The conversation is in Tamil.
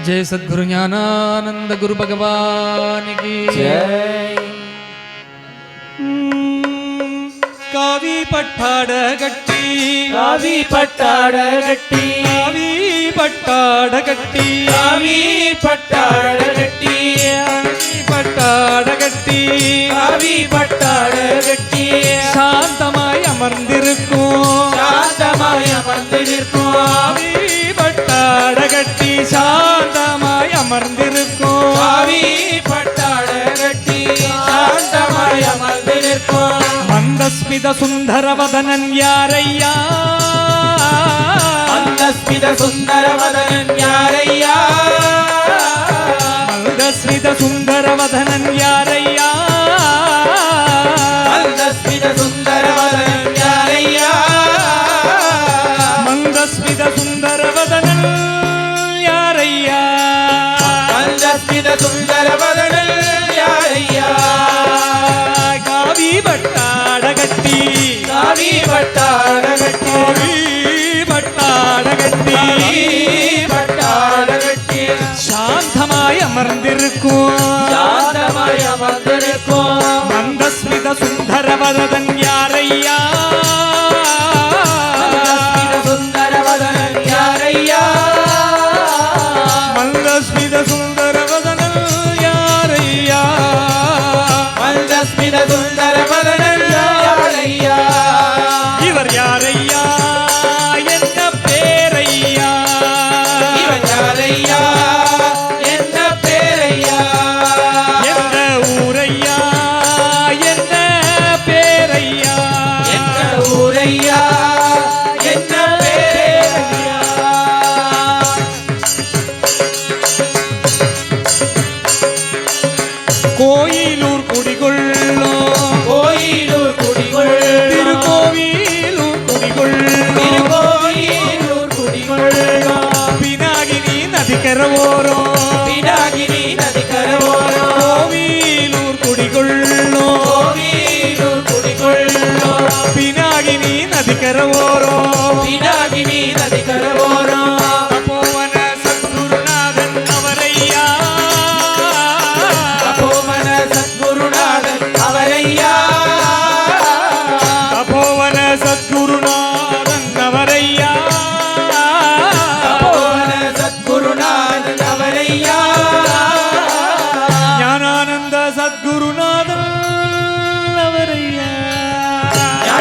जय सद्गुरु ज्ञानानंद गुरु भगवान की। जय। காவி பட்டாட கட்டி காவி பட்டாட கட்டி காவி பட்டாட கட்டி காவி பட்டாட கட்டி பட்டாட கட்டி காவி பட்டாட கட்டி சாந்தமாய் அமர்ந்த அமர்ந்திருக்கோம். சாவி பட்டாள கட்டி சாந்தமாய் அமர்ந்திருக்கோம். மந்தஸ்மித சுந்தரவதனன் யாரையா? மந்தஸ்மித சுந்தரவதனன் யாரையா? மந்தஸ்மித சுந்தரவதனன் யாரையா? மந்தஸ்மித சுந்தரவதனன் யாரையா? மந்தஸ்மித சுந்தர vida con O hilo